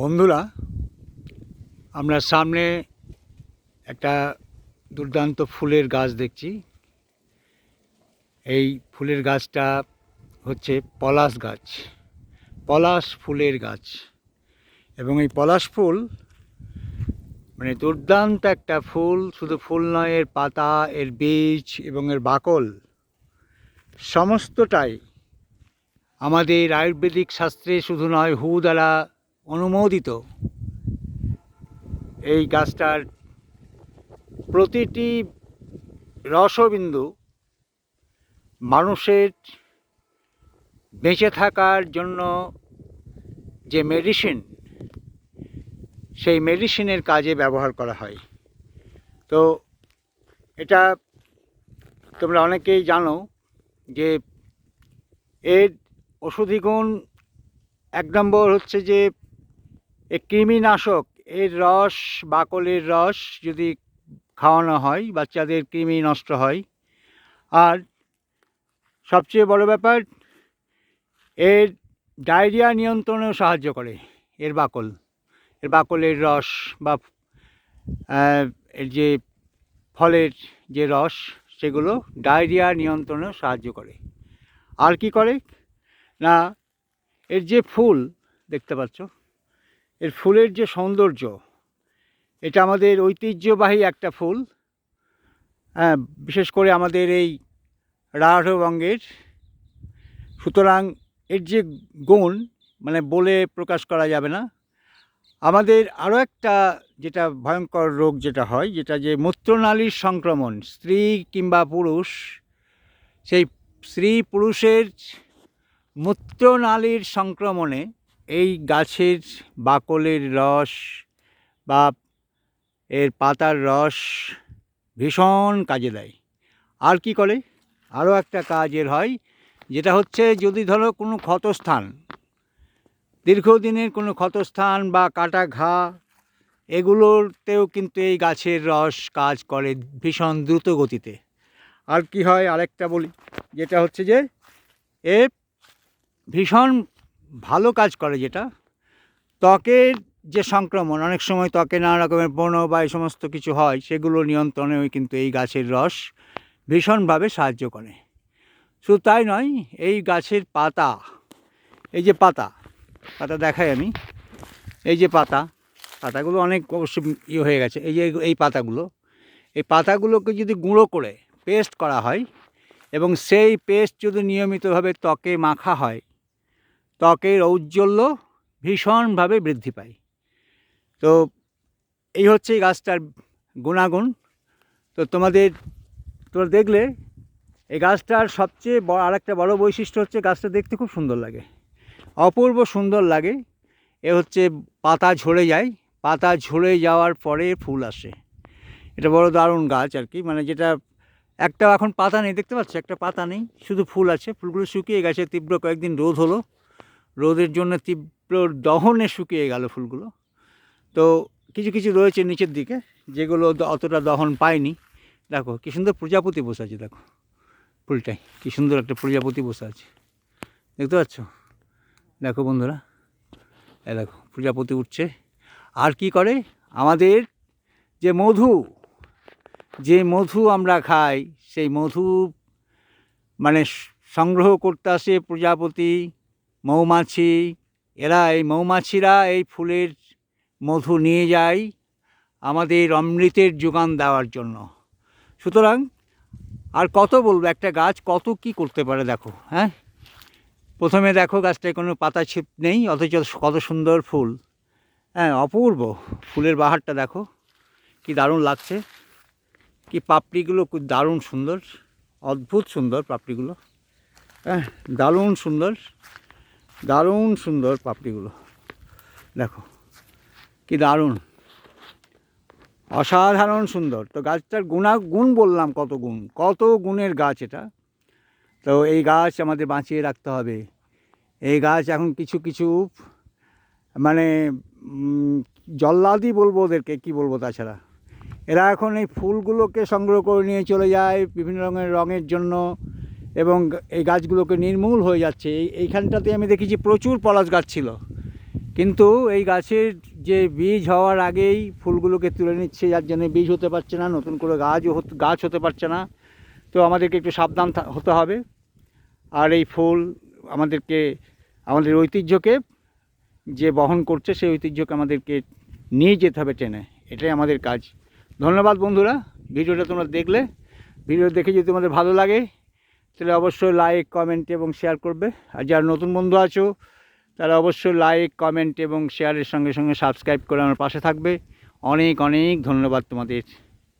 বন্ধুরা, আমরা সামনে একটা দুর্দান্ত ফুলের গাছ দেখছি। এই ফুলের গাছটা হচ্ছে পলাশ গাছ, পলাশ ফুলের গাছ। এবং এই পলাশ ফুল মানে দুর্দান্ত একটা ফুল, শুধু ফুল নয়, এর পাতা, এর বীজ এবং এর বাকল সমস্তটাই আমাদের আয়ুর্বেদিক শাস্ত্রে শুধু নয়, হু দ্বারা অনুমোদিত। এই গাছটার প্রতিটি রসবিন্দু মানুষের বেঁচে থাকার জন্য যে মেডিসিন সেই মেডিসিনের কাজে ব্যবহার করা হয়। তো এটা তোমরা অনেকেই জানো যে এর ওষুধি গুণ এক নম্বর হচ্ছে যে কৃমিনাশক, এর রস, বাকলের রস যদি খাওয়ানো হয়, বাচ্চাদের কৃমি নষ্ট হয়। আর সবচেয়ে বড় ব্যাপার, এর ডায়রিয়া নিয়ন্ত্রণেও সাহায্য করে, এর বাকল। এর বাকলের রস বা এর যে ফলের যে রস, সেগুলো ডায়রিয়া নিয়ন্ত্রণেও সাহায্য করে। আর কি করে? না, এর যে ফুল, দেখতে পাচ্ছ? এর ফুলের যে সৌন্দর্য, এটা আমাদের ঐতিহ্যবাহী একটা ফুল। হ্যাঁ বিশেষ করে আমাদের এই রাঢ়বঙ্গের সুতরাং এর যে গুণ মানে বলে প্রকাশ করা যাবে না। আমাদের আরও একটা যেটা ভয়ঙ্কর রোগ যেটা হয়, যেটা যে মূত্রনালীর সংক্রমণ, স্ত্রী কিংবা পুরুষ, সেই স্ত্রী পুরুষের মূত্রনালীর সংক্রমণে এই গাছের বাকলের রস বা এর পাতার রস ভীষণ কাজে দেয়। আর কি করে? আরও একটা কাজ এর হয়, যেটা হচ্ছে যদি ধরো কোনো ক্ষতস্থান, দীর্ঘদিনের কোনো ক্ষতস্থান বা কাটা ঘা, এগুলোতেও কিন্তু এই গাছের রস কাজ করে ভীষণ দ্রুত গতিতে আর কি হয়? আরেকটা বলি, যেটা হচ্ছে যে, এ ভীষণ ভালো কাজ করে যেটা। ত্বকের যে সংক্রমণ, অনেক সময় ত্বকে নানা রকমের ব্রণ বা এই সমস্ত কিছু হয়, সেগুলো নিয়ন্ত্রণেও কিন্তু এই গাছের রস ভীষণভাবে সাহায্য করে। শুধু তাই নয়, এই গাছের পাতা, এই যে পাতা পাতা দেখাই আমি, এই যে পাতা, পাতাগুলো অনেক অবশ্য ইয়ে হয়ে গেছে, এই যে এই পাতাগুলো, এই পাতাগুলোকে যদি গুঁড়ো করে পেস্ট করা হয় এবং সেই পেস্ট যদি নিয়মিতভাবে ত্বকে মাখা হয় ত্বকের ঔজ্জ্বল্য ভীষণভাবে বৃদ্ধি পায়। তো এই হচ্ছে এই গাছটার গুণাগুণ। তো তোমাদের, তোমরা দেখলে এই গাছটার সবচেয়ে বড় আর একটা বড় বৈশিষ্ট্য হচ্ছে গাছটা দেখতে খুব সুন্দর লাগে। অপূর্ব সুন্দর লাগে। এ হচ্ছে পাতা ঝরে যায়। পাতা ঝরে যাওয়ার পরে ফুল আসে। এটা বড় দারুণ গাছ আর কি। মানে যেটা একটা এখন পাতা নেই, দেখতে পাচ্ছ? একটা পাতা নেই। শুধু ফুল আছে। ফুলগুলো শুকিয়ে গেছে। তীব্র কয়েকদিন রোদ হলো। রোদের জন্য তীব্র দহনে শুকিয়ে গেল ফুলগুলো। তো কিছু কিছু রয়েছে নিচের দিকে, যেগুলো অতটা দহন পায়নি। দেখো, কী সুন্দর প্রজাপতি বসে আছে, দেখো। ফুলটাই, কী সুন্দর একটা প্রজাপতি বসে আছে। দেখতে পাচ্ছ? দেখো বন্ধুরা, এ দেখো, প্রজাপতি উঠছে। আর কি করে? আমাদের যে মধু যে মধু আমরা খাই, সেই মধু মানে সংগ্রহ করতে আসে প্রজাপতি মৌমাছি, এরা এই মৌমাছিরা এই ফুলের মধু নিয়ে যায় আমাদের অমৃতের যোগান দেওয়ার জন্য। সুতরাং আর কত বলব, একটা গাছ কত কি করতে পারে দেখো হ্যাঁ? প্রথমে দেখো গাছটায় কোনো পাতা ছিপ নেই, অথচ কত সুন্দর ফুল। হ্যাঁ অপূর্ব ফুলের বাহারটা দেখো, কি দারুণ লাগছে। কি পাপড়িগুলো দারুণ সুন্দর, অদ্ভুত সুন্দর পাপড়িগুলো। হ্যাঁ দারুণ সুন্দর। দারুণ সুন্দর পাপড়িগুলো। দেখো, কি দারুণ। অসাধারণ সুন্দর। তো গাছটার গুণা, গুণ বললাম কত গুণ, কত গুণের গাছ এটা। তো এই গাছ আমাদের বাঁচিয়ে রাখতে হবে। এই গাছ এখন কিছু কিছু মানে জল্লাদি বলব ওদেরকে, কি বলব তাছাড়া। এরা এখন এই ফুলগুলোকে সংগ্রহ করে নিয়ে চলে যায় বিভিন্ন রঙের রঙের জন্য। এবং এই গাছগুলোকে নির্মূল হয়ে যাচ্ছে। এই, এইখানটাতে আমি দেখেছি প্রচুর পলাশ গাছ ছিল। কিন্তু এই গাছের যে বীজ হওয়ার আগেই ফুলগুলোকে তুলে নিচ্ছে, যার জন্য বীজ হতে পারছে না, নতুন করে গাছও গাছ হতে পারছে না। তো আমাদেরকে একটু সাবধান হতে হবে। আর এই ফুল আমাদেরকে, আমাদের ঐতিহ্যকে যে বহন করছে, সেই ঐতিহ্যকে আমাদেরকে নিয়ে যেতে হবে টেনে। এটাই আমাদের কাজ। ধন্যবাদ বন্ধুরা। ভিডিওটা তোমরা দেখলে। ভিডিও দেখে যদি তোমাদের ভালো লাগে তাহলে অবশ্যই লাইক কমেন্ট এবং শেয়ার করবে। আর যারা নতুন বন্ধু আছো তারা অবশ্যই লাইক কমেন্ট এবং শেয়ারের সঙ্গে সঙ্গে সাবস্ক্রাইব করে আমার পাশে থাকবে। অনেক অনেক ধন্যবাদ তোমাদের।